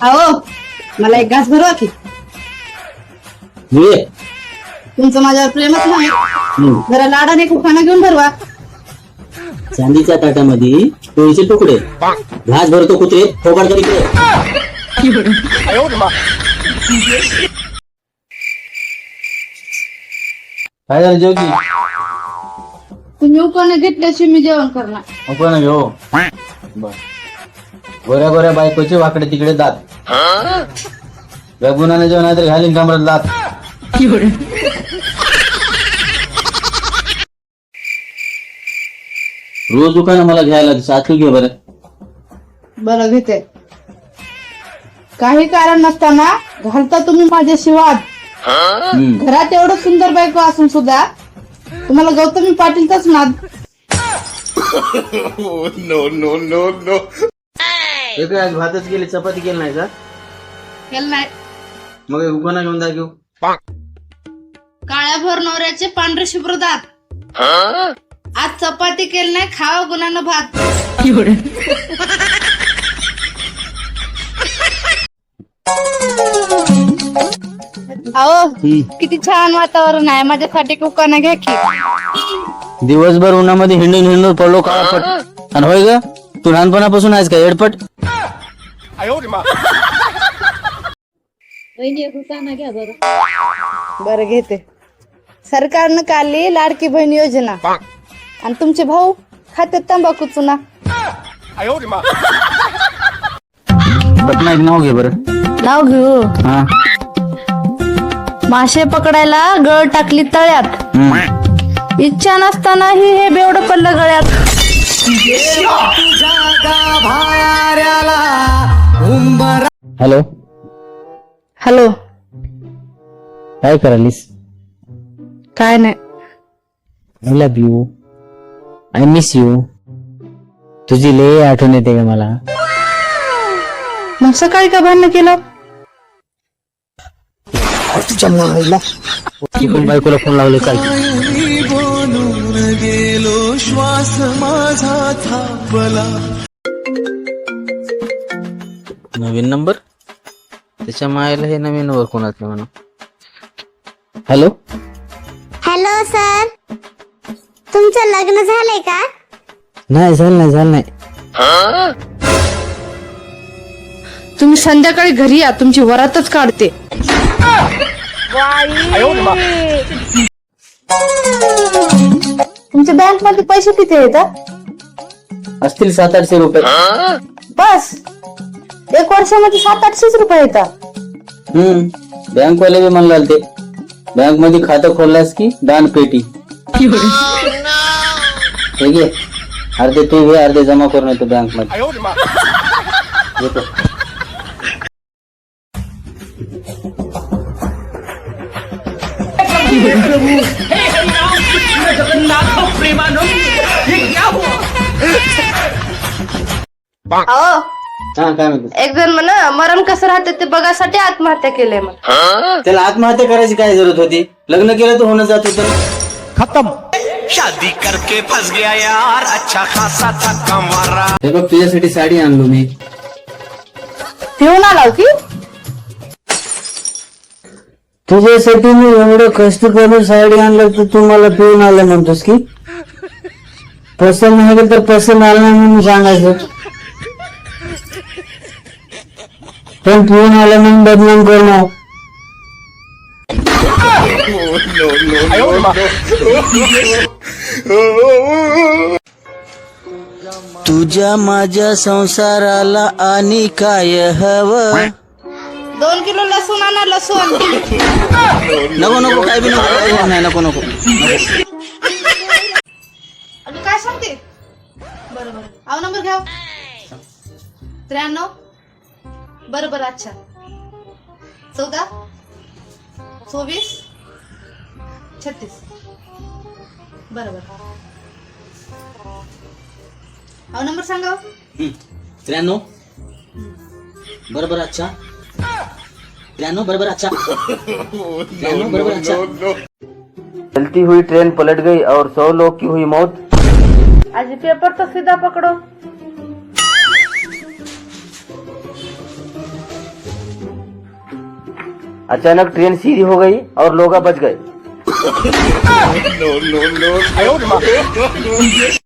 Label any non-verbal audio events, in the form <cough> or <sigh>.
अहो मला एक घास भरवा की. ये. तुमचं माझ्यावर प्रेमच नाही. हम्म. जरा लाडाने खाना घेऊन भरवा. चांदीच्या ताटामध्ये पोळीचे तुकडे. घास भरतो कुत्रे फोकाड तरी इकडे. काय झालं जेवती? तुम्ही उकोने घेतल्याशिवाय मी जेवण करणार. ना घेऊ. बर. गोऱ्या गोऱ्या बायकोचे वाकडे तिकडे दात गुणाने जेवण तर घालीन कमरात दात रोज दुकान मला घ्यायला सातू घे बरं. बरं घेते. काही कारण नसताना घालता तुम्ही माझ्याशी वाद. घरात एवढं सुंदर बायको असून सुद्धा तुम्हाला गौतमी पाटीलचाच नाद. <laughs> हे काय आज भातच केली चपाती केली नाही का? केलं नाही. मग उकाना घेऊन दाखव काळ्या भर नवऱ्याचे पांढरे शुभ्र दात. आज चपाती केली नाही खावा गुणानं भात. अहो किती छान वातावरण आहे. माझ्यासाठी कुकाना घ्या की. दिवसभर उन्हामध्ये हिंडून हिंडून पडलो काळापट. आणि होय ग तू लहानपणापासून आहेस का? एडपट? बरं. घेते. सरकारनं काढली लाडकी बहीण योजना. आणि तुमचे भाऊ खात्यात तंबाखू चुना. एक नाव घे बरं. नाव घेऊ? हा. मासे पकडायला गळ टाकली तळ्यात. हम्म. इच्छा नसतानाही हे बेवड पडलं गळ्यात. हॅलो हॅलो काय करालीस काय नाही. I love you I miss you तुझी लय आठवण येते का मला. मग सकाळी का भांडण केलं? ती पण बायकोला फोन लावले काय नवीन नंबर त्याच्या मायला हे नवीन नंबर कोणाचं म्हणा. हॅलो? Hello sir. तुमचं लग्न झालंय का? नाही झालं नाही झालं नाही. तुम्ही संध्याकाळी घरी या तुमची वरातच काढते. तुमच्या बँकमध्ये पैसे किती येतात असतील सात आठशे रुपये. बस. एक वर्षामध्ये सात आठशेच रुपये येतात हम्म बँक वाले बी म्हणला ते बँकमध्ये खातं खोललास की दान पेटी ठीक आहे अर्धे तू घे अर्धे जमा करून येतो बँकमध्ये येतो अहो हा काय म्हणतो? एक जण म्हण मरण कसं राहते ते बघासाठी आत्महत्या केली म्हण. त्याला आत्महत्या करायची काय जरूरत होती? लग्न केलं तर होणं जात होतं. शादी करके फंस गया यार अच्छा खासा था कमारा हे बघ तुझ्यासाठी साडी आणलो मी. ठेवून आला की? तुझ्यासाठी मी एवढं कष्ट करून साडी आणलं तर तू मला पिऊन आलं म्हणतोस की? पसंत नाही गेलं तर पसंत आलं नाही म्हणून सांगायचं. पण पिऊन आलं म्हणून बदनाम करणं? तुझ्या माझ्या संसाराला आणि काय हवं? दोन किलो लसूण आणा लसूण. नको नको काय बी नको नाही नको नको. काय सांगते? बरं बरं. आव नंबर घ्या त्र्याण्णव बरं बरं अच्छा. चौदा? चोवीस छत्तीस. बरं बरं आव नंबर सांगा हो. त्र्याण्णव? बरोबर अच्छा. त्र्याण्णव बरोबर अच्छा. त्र्याण्णव बरोबर अच्छा. चलती हुई ट्रेन पलट गई और सौ लोग की हुई मौत। आज पेपर तो सीधा पकड़ो। अचानक ट्रेन सीधी हो गई और लोग बच गए। <laughs>